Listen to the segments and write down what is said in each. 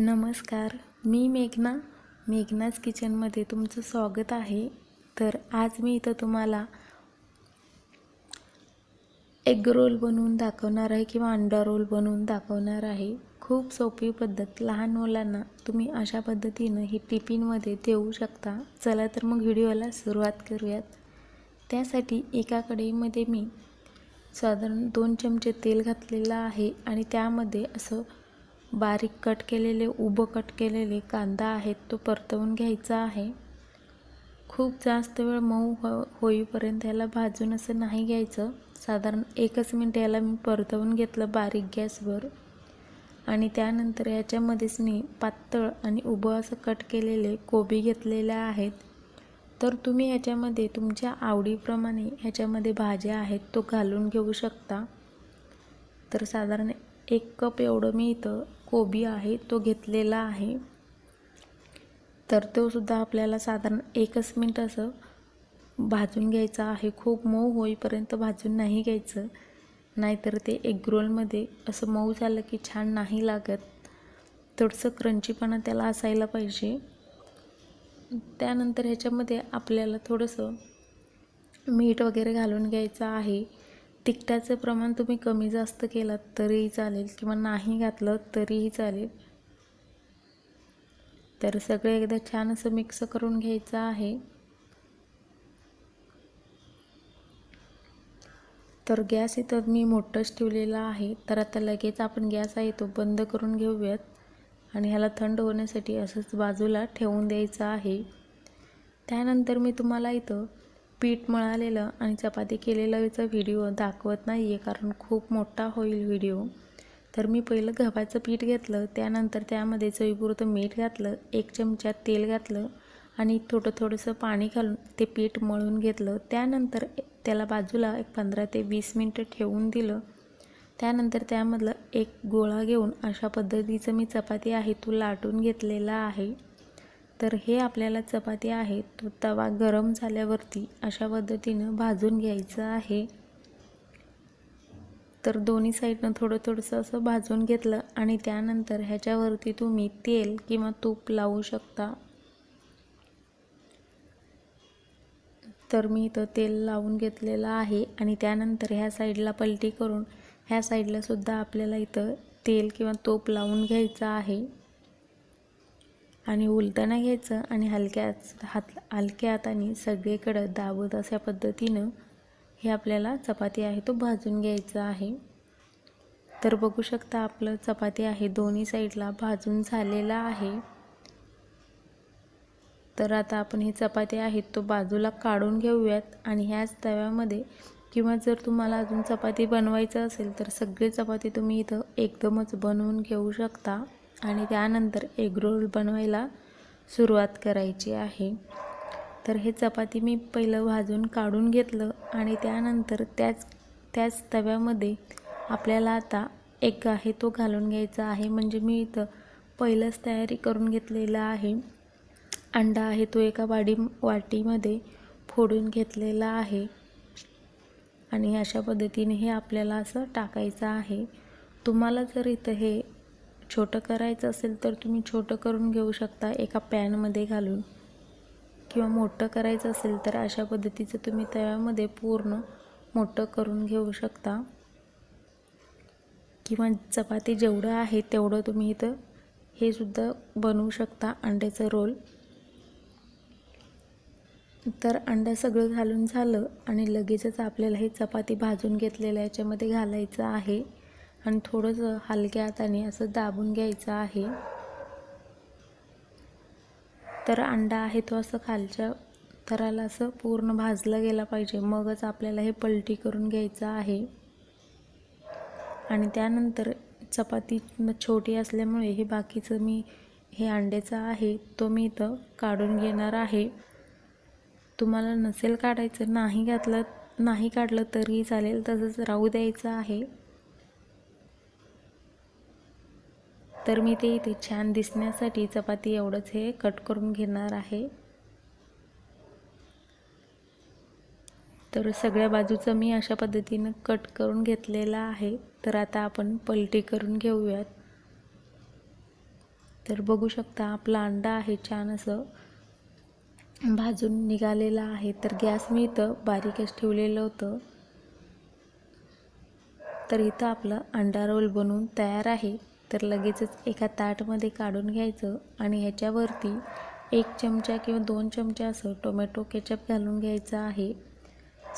नमस्कार मी मेघना. मेघनाज किचनमध्ये तुमचं स्वागत आहे. तर आज मी इथं तुम्हाला एग रोल बनवून दाखवणार आहे किंवा अंडा रोल बनवून दाखवणार आहे. खूप सोपी पद्धत. लहान मुलांना तुम्ही अशा पद्धतीनं ही टिफिनमध्ये देऊ शकता. चला तर मग व्हिडिओला सुरुवात करूयात. त्यासाठी एका कढईमध्ये मी साधारण दोन चमचे तेल घातलेलं आहे आणि त्यामध्ये असं बारीक कट केलेले उभं कट केलेले कांदा आहेत तो परतवून घ्यायचा आहे. खूप जास्त वेळ मऊ हो होईपर्यंत याला भाजून असं नाही घ्यायचं. साधारण एकच मिनटं याला मी परतवून घेतलं बारीक गॅसवर. आणि त्यानंतर याच्यामध्येच मी पातळ आणि उभं असं कट केलेले कोबी घेतलेल्या आहेत. तर तुम्ही ह्याच्यामध्ये तुमच्या आवडीप्रमाणे ह्याच्यामध्ये भाज्या आहेत तो घालून घेऊ शकता. तर साधारण एक कप एवढं मी इथं कोबी आहे तो घेतलेला आहे. तर तो सुद्धा आपल्याला साधारण एकच मिनिट असं भाजून घ्यायचा आहे. खूप मऊ होईपर्यंत भाजून नाही घ्यायचं. नाहीतर ते एग रोलमध्ये असं मऊ झालं की छान नाही लागत. थोडंसं क्रंचीपणा त्याला असायला पाहिजे. त्यानंतर ह्याच्यामध्ये आपल्याला थोडंसं मीठ वगैरे घालून घ्यायचं आहे. तिखटाचं प्रमाण तुम्ही कमी जास्त केलात तरीही चालेल. किंवा नाही घातलं तरीही चालेल. तर सगळं एकदा छान असं मिक्स करून घ्यायचं आहे. तर गॅस इथं मी मोठंच ठेवलेला आहे. तर आता लगेच आपण गॅस आहे तो बंद करून घेऊयात. आणि ह्याला थंड होण्यासाठी असंच बाजूला ठेवून द्यायचं आहे. त्यानंतर मी तुम्हाला इथं पीठ मळालेलं आणि चपाती केलेलं व्हिडिओ दाखवत नाही आहे कारण खूप मोठा होईल व्हिडिओ. तर मी पहिलं गव्हाचं पीठ घेतलं त्यानंतर त्यामध्ये चवीपुरतं मीठ घातलं एक चमचा तेल घातलं आणि थोडं थोडंसं पाणी घालून ते पीठ मळून घेतलं. त्यानंतर त्याला बाजूला एक पंधरा ते वीस मिनटं ठेवून दिलं. त्यानंतर त्यामधलं एक गोळा घेऊन अशा पद्धतीचं मी चपाती आहे तो लाटून घेतलेला आहे. तर हे आपल्याला चपाती आहे तो तवा गरम झाल्यावरती अशा पद्धतीनं भाजून घ्यायचं आहे. तर दोन्ही साईडनं थोडं थोडंसं असं भाजून घेतलं आणि त्यानंतर ह्याच्यावरती तुम्ही तेल किंवा तूप लावू शकता. तर मी इथं तेल लावून घेतलेलं आहे आणि त्यानंतर ह्या साईडला पलटी करून ह्या साईडलासुद्धा आपल्याला इथं तेल किंवा तूप लावून घ्यायचं आहे. आणि उलताना घ्यायचं आणि हलक्या हात हलक्या हाताने सगळीकडं दाबत अशा पद्धतीनं हे आपल्याला चपाती आहे तो भाजून घ्यायचा आहे. तर बघू शकता आपलं चपाती आहे दोन्ही साईडला भाजून झालेला आहे. तर आता आपण हे चपाती आहेत तो बाजूला काढून घेऊयात आणि ह्याच तव्यामध्ये किंवा जर तुम्हाला अजून चपाती बनवायचं असेल तर सगळी चपाती तुम्ही इथं एकदमच बनवून घेऊ शकता. आणि त्यानंतर एग रोल बनवायला सुरुवात करायची आहे. तर हे चपाती मी पहिलं भाजून काढून घेतलं आणि त्यानंतर त्याच त्याच तव्यामध्ये आपल्याला आता एक आहे तो घालून घ्यायचा आहे. म्हणजे मी इथं पहिलंच तयारी करून घेतलेला आहे. अंडा आहे तो एका वाडी वाटीमध्ये फोडून घेतलेला आहे. आणि अशा पद्धतीने हे आपल्याला असं टाकायचं आहे. तुम्हाला जर इथं हे छोटं करायचं असेल तर तुम्ही छोटं करून घेऊ शकता एका पॅनमध्ये घालून. किंवा मोठं करायचं असेल तर अशा पद्धतीचं तुम्ही तव्यामध्ये पूर्ण मोठं करून घेऊ शकता. किंवा चपाती जेवढं आहे तेवढं तुम्ही इथं हे सुद्धा बनवू शकता अंड्याचं रोल. तर अंडा सगळं घालून झालं आणि लगेचच आपल्याला हे चपाती भाजून घेतलेलं याच्यामध्ये घालायचं आहे. आणि थोडंसं हलक्या हाताने असं दाबून घ्यायचं आहे. तर अंडा आहे तो असं खालच्या थराला असं पूर्ण भाजलं गेला पाहिजे. मगच आपल्याला हे पलटी करून घ्यायचं आहे. आणि त्यानंतर चपाती छोटी असल्यामुळे हे बाकीचं मी हे अंड्याचं आहे तो मी इथं काढून घेणार आहे. तुम्हाला नसेल काढायचं नाही घातलं नाही काढलं तरी चालेल तसंच राहू द्यायचं आहे. तर मी ते इथे छान दिसण्यासाठी चपाती एवढंच हे कट करून घेणार आहे. तर सगळ्या बाजूचं मी अशा पद्धतीनं कट करून घेतलेला आहे. तर आता आपण पलटी करून घेऊयात. तर बघू शकता आपला अंडा आहे छान असं. भाजून निघालेला आहे. तर गॅस मी इथं बारीकच ठेवलेलं होतं. तर इथं आपलं अंडा रोल बनवून तयार आहे. तर लगेचच एका ताटमध्ये काढून घ्यायचं आणि ह्याच्यावरती एक चमचा किंवा दोन चमचे असं टोमॅटो केचप घालून घ्यायचं आहे.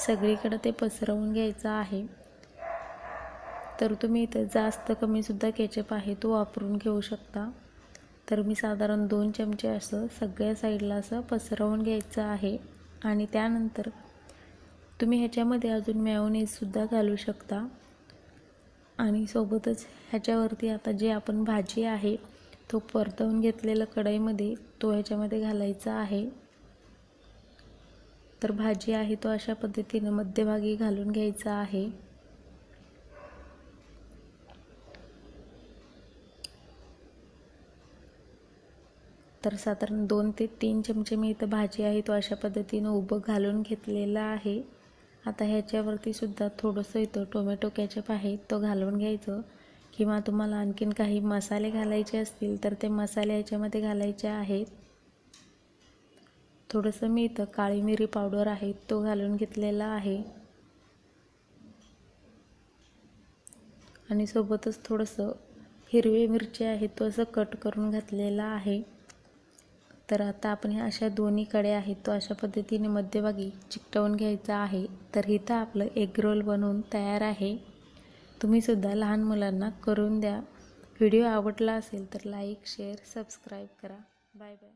सगळीकडं ते पसरवून घ्यायचं आहे. तर तुम्ही इथं जास्त कमीसुद्धा केचप आहे तो वापरून घेऊ शकता. तर मी साधारण दोन चमचे असं सगळ्या साईडला असं पसरवून घ्यायचं आहे. आणि त्यानंतर तुम्ही ह्याच्यामध्ये अजून मॅयोनीजसुद्धा घालू शकता. आणि सोबतच ह्याच्यावरती आता जे आपण भाजी आहे तो परतवून घेतलेलं कढईमध्ये तो ह्याच्यामध्ये घालायचा आहे. तर भाजी आहे तो अशा पद्धतीनं मध्यभागी घालून घ्यायचा आहे. तर साधारण दोन ते तीन चमचे मी इथं भाजी आहे तो अशा पद्धतीनं उभं घालून घेतलेला आहे. आता ह्याच्यावरती सुद्धा थोडंसं इथं टोमॅटो कॅचअप आहे तो घालून घ्यायचं. किंवा तुम्हाला आणखीन काही मसाले घालायचे असतील तर ते मसाले ह्याच्यामध्ये घालायचे आहेत. थोडंसं मी इथं काळी मिरी पावडर आहे तो घालून घेतलेला आहे. आणि सोबतच थोडंसं हिरवी मिरची आहे तो असं कट करून घातलेला आहे. तर आता आपण ह्या अशा दोन्ही कडे आहेत तो अशा पद्धतीने मध्यभागी चिकटवून घ्यायचा आहे. तर इथं आपलं एग रोल बनवून तयार आहे. तुम्हीसुद्धा लहान मुलांना करून द्या. व्हिडिओ आवडला असेल तर लाईक शेअर सबस्क्राईब करा. Bye bye